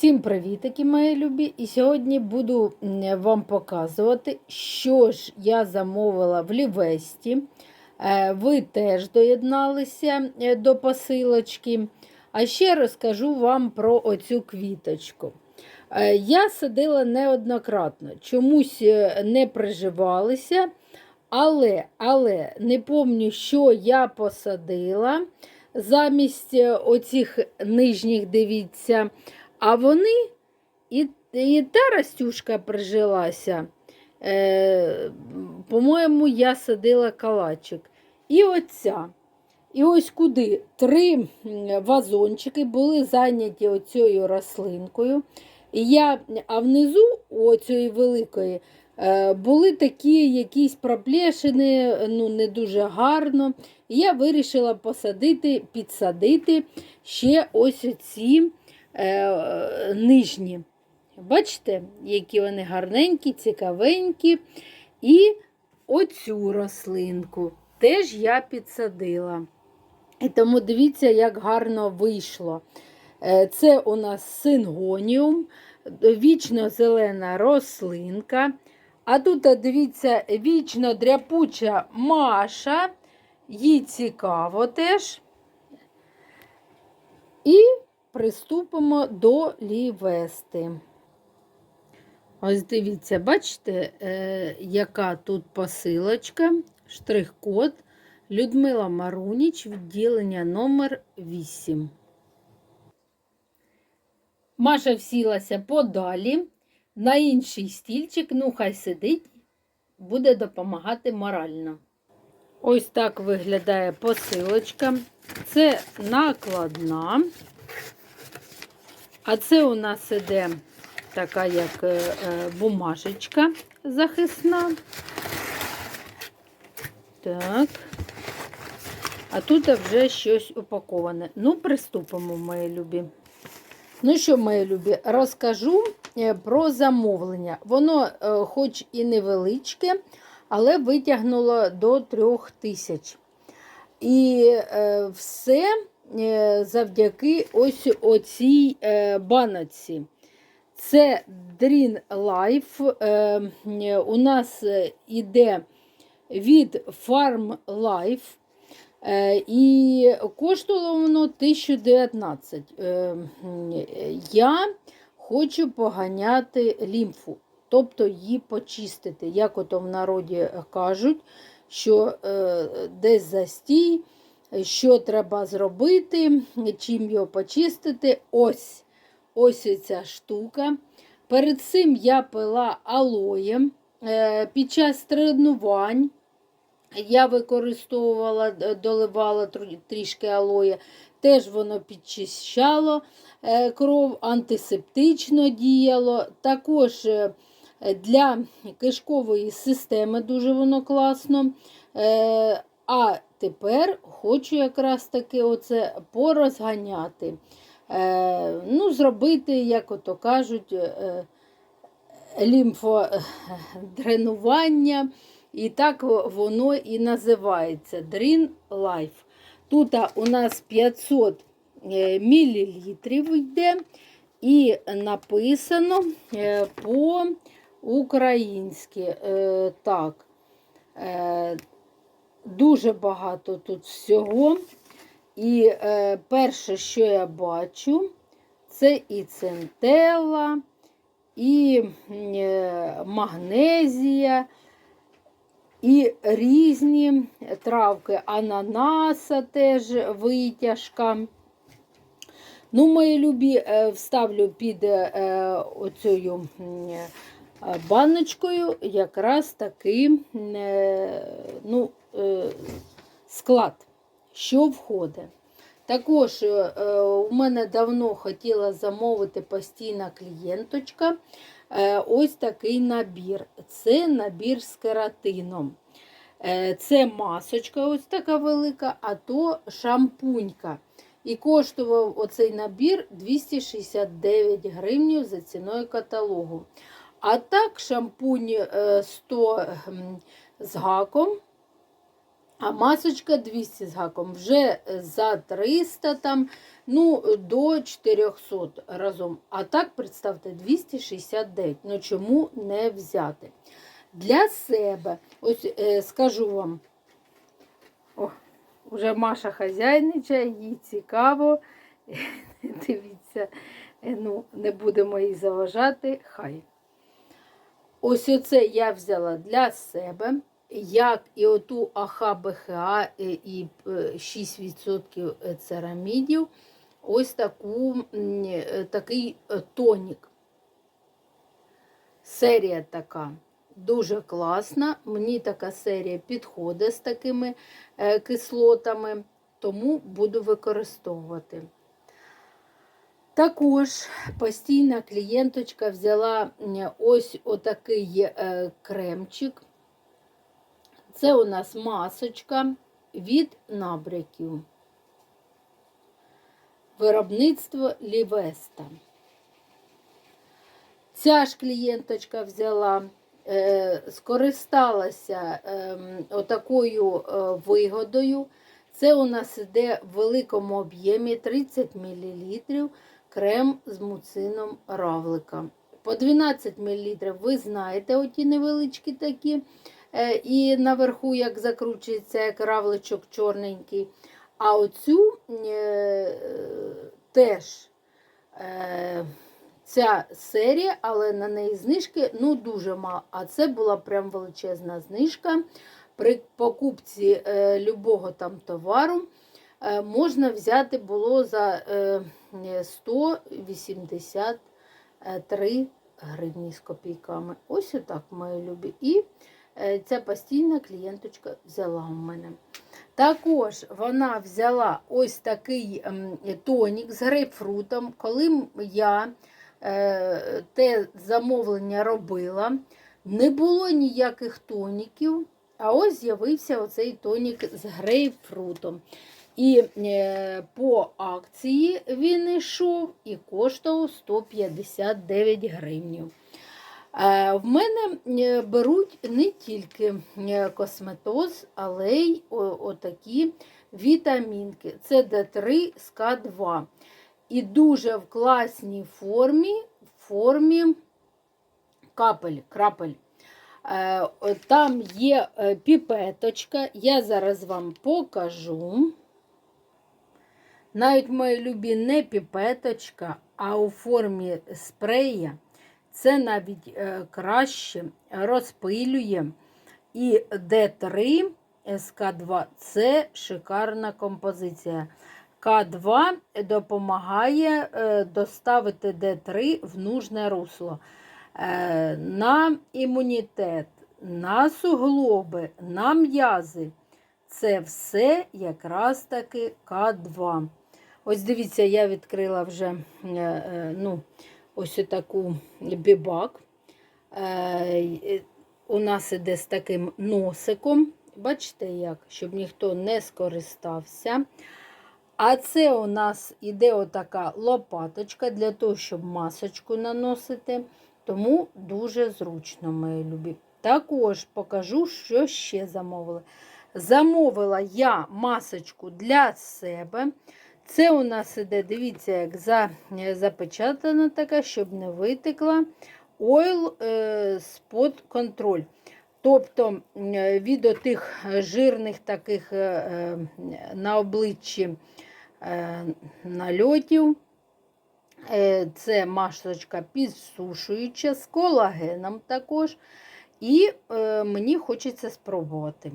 Всім привітики, мої любі! І сьогодні буду вам показувати, що ж я замовила в Лівесті. Е, Ви теж доєдналися е, до посилочки. А ще розкажу вам про оцю квіточку. Е, Я садила неоднократно, чомусь не приживалися, але, але не пам'ятаю, що я посадила замість оцих нижніх, дивіться. А вони і, і та Растюшка прижилася. Е, по-моєму, я садила калачик. І оця. І ось куди три вазончики були зайняті оцією рослинкою. І я, а внизу оцієї великої е, були такі якісь проплешини, ну не дуже гарно. І я вирішила посадити, підсадити ще ось оці е, нижні. Бачите, які вони гарненькі, цікавенькі. І оцю рослинку теж я підсадила. І тому дивіться, як гарно вийшло. Е, Це у нас сингоніум, вічно зелена рослинка. А тут, дивіться, вічно дряпуча Маша. Їй цікаво теж. І приступимо до лівести. Ось дивіться, бачите, е, яка тут посилочка, штрих-код Людмила Маруніч, відділення номер 8. Маша всілася подалі на інший стільчик, ну хай сидить, буде допомагати морально. Ось так виглядає посилочка. Це накладна. А це у нас іде така як е, е, бумажечка захисна. Так. А тут вже щось упаковане. Ну, приступимо, мої любі. Ну що, мої любі, розкажу е, про замовлення. Воно, хоч і невеличке, але витягнуло до трьох тисяч. І все завдяки ось оцій е, баночці. Це Dream Life. Е, у нас е, іде від Farm Life. Е, І коштувало воно 1019. Е, Я хочу поганяти лімфу, тобто її почистити. Як ото в народі кажуть, що е, десь застій, що треба зробити, чим його почистити. Ось ось ця штука. Перед цим я пила алоєм. Е, Під час тренувань я використовувала, доливала трішки алоє, теж воно підчищало е, кров, антисептично діяло. Також е, для кишкової системи дуже воно класно. Е, А тепер хочу якраз таки оце порозганяти. Е, Ну, зробити, як ото кажуть, е, лімфодренування. І так воно і називається Dream Life. Тут у нас 500 е, мл йде, і написано е, по-українськи. Е, Так, е, дуже багато тут всього. І е, перше, що я бачу, це і центела, і е, магнезія, і різні травки, ананаса теж витяжка. Ну, мої любі, е, вставлю під е, оцею е, баночкою якраз такий е, ну, е, склад, що входить. Також е, у мене давно хотіла замовити постійна клієнточка. Ось такий набір. Це набір з кератином. Це масочка ось така велика, а то шампунька. І коштував оцей набір 269 гривень за ціною каталогу. А так, шампунь е, 100 з гаком А масочка 200 з гаком вже за 300 там, ну, до 400 разом. А так, представте, 269. Ну чому не взяти? Для себе, ось е, скажу вам, о, вже Маша хазяйничає, їй цікаво. Дивіться, е, ну, не будемо їй заважати, хай. Ось оце я взяла для себе, як і оту АХ БХА е, і е, 6% церамідів, ось таку, е, такий е, тонік. Серія така дуже класна. Мені така серія підходить з такими е, кислотами, тому буду використовувати. Також постійна клієнточка взяла ось отакий е, кремчик. Це у нас масочка від набряків. Виробництво Лівеста. Ця ж клієнточка взяла, е, скористалася е, отакою е, вигодою. Це у нас іде в великому об'ємі 30 мл крем з муцином равлика. По 12 мл ви знаєте, оті невеличкі такі. Е, І наверху, як закручується, як равличок чорненький. А оцю е, теж е, ця серія, але на неї знижки ну, дуже мало. А це була прям величезна знижка. При покупці е, любого там товару е, можна взяти було за е, 183 гривні з копійками. Ось отак, мої любі. І е, ця постійна клієнточка взяла у мене. Також вона взяла ось такий ем, тонік з грейпфрутом. Коли я е, те замовлення робила, не було ніяких тоніків, а ось з'явився оцей тонік з грейпфрутом. І е, по акції він йшов і коштував 159 гривнів. Е, В мене е, беруть не тільки косметоз, але й отакі вітамінки. Це Д3 з К2. І дуже в класній формі, в формі капель, крапель. Там є піпеточка, я зараз вам покажу. Навіть мої любі не піпеточка, а у формі спрея. Це навіть е, краще розпилює. І Д3 СК2 це шикарна композиція. К2 допомагає е, доставити Д3 в нужне русло. Е, На імунітет, на суглоби, на м'язи. Це все якраз таки К2. Ось дивіться, я відкрила вже е, е, ну, ось таку бібак. Е, У нас іде з таким носиком. Бачите, як, щоб ніхто не скористався. А це у нас іде отака лопаточка для того, щоб масочку наносити. Тому дуже зручно, мої любі. Також покажу, що ще замовили. Замовила я масочку для себе. Це у нас іде, дивіться, як за, е, запечатана така, щоб не витекла. Oil е, Spot Control. Тобто е, від отих жирних таких е, е, на обличчі е, нальотів. Е, Це масочка підсушуюча з колагеном також. І е, мені хочеться спробувати.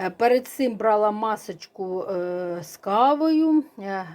Е, Перед цим брала масочку е, з кавою. Е,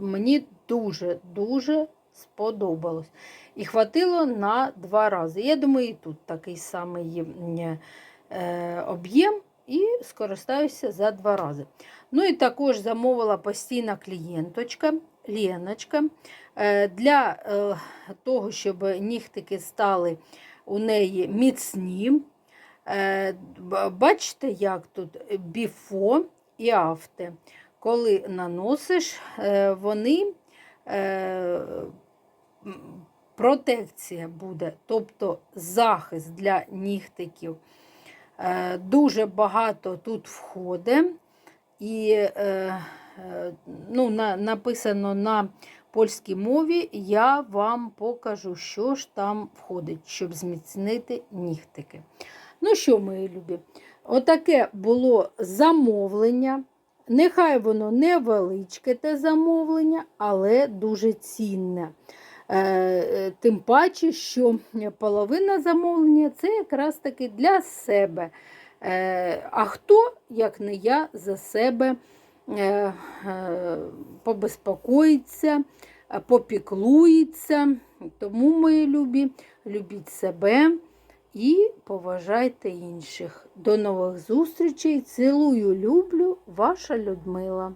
Мені дуже-дуже сподобалось. І хватило на два рази. Я думаю, і тут такий самий об'єм, і скористаюся за два рази. Ну і також замовила постійна клієнточка, Леночка, для того, щоб нігтики стали у неї міцні. Е, Бачите, як тут біфо і афте. Коли наносиш, е, вони е, протекція буде, тобто захист для нігтиків. Дуже багато тут входить. І ну, на, написано на польській мові. Я вам покажу, що ж там входить, щоб зміцнити нігтики. Ну що, мої любі, отаке було замовлення. Нехай воно невеличке те замовлення, але дуже цінне. Е, е, Тим паче, що половина замовлення це якраз таки для себе. Е, А хто, як не я, за себе побезпокоїться, попіклується. Тому, мої любі, любіть себе і поважайте інших. До нових зустрічей. Цілую, люблю, ваша Людмила.